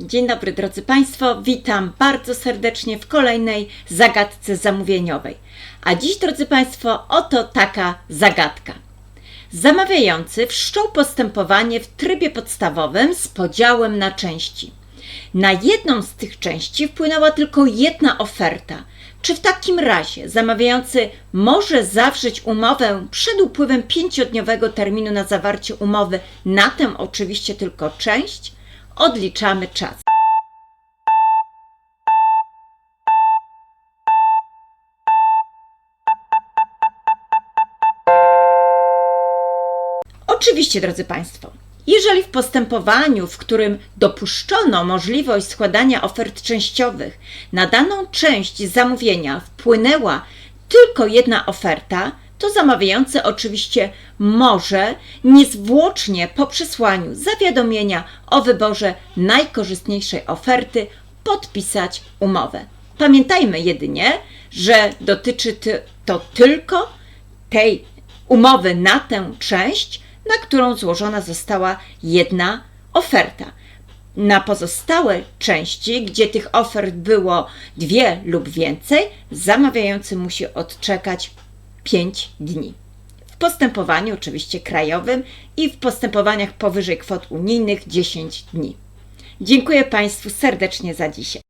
Dzień dobry drodzy Państwo, witam bardzo serdecznie w kolejnej zagadce zamówieniowej. A dziś drodzy Państwo, oto taka zagadka. Zamawiający wszczął postępowanie w trybie podstawowym z podziałem na części. Na jedną z tych części wpłynęła tylko jedna oferta. Czy w takim razie zamawiający może zawrzeć umowę przed upływem pięciodniowego terminu na zawarcie umowy na tę oczywiście tylko część? Odliczamy czas. Oczywiście, drodzy Państwo, jeżeli w postępowaniu, w którym dopuszczono możliwość składania ofert częściowych, na daną część zamówienia wpłynęła tylko jedna oferta, to zamawiający oczywiście może niezwłocznie po przesłaniu zawiadomienia o wyborze najkorzystniejszej oferty podpisać umowę. Pamiętajmy jedynie, że dotyczy ty- to tylko tej umowy na tę część, na którą złożona została jedna oferta. Na pozostałe części, gdzie tych ofert było dwie lub więcej, zamawiający musi odczekać 5 dni. W postępowaniu oczywiście krajowym i w postępowaniach powyżej kwot unijnych 10 dni. Dziękuję Państwu serdecznie za dzisiaj.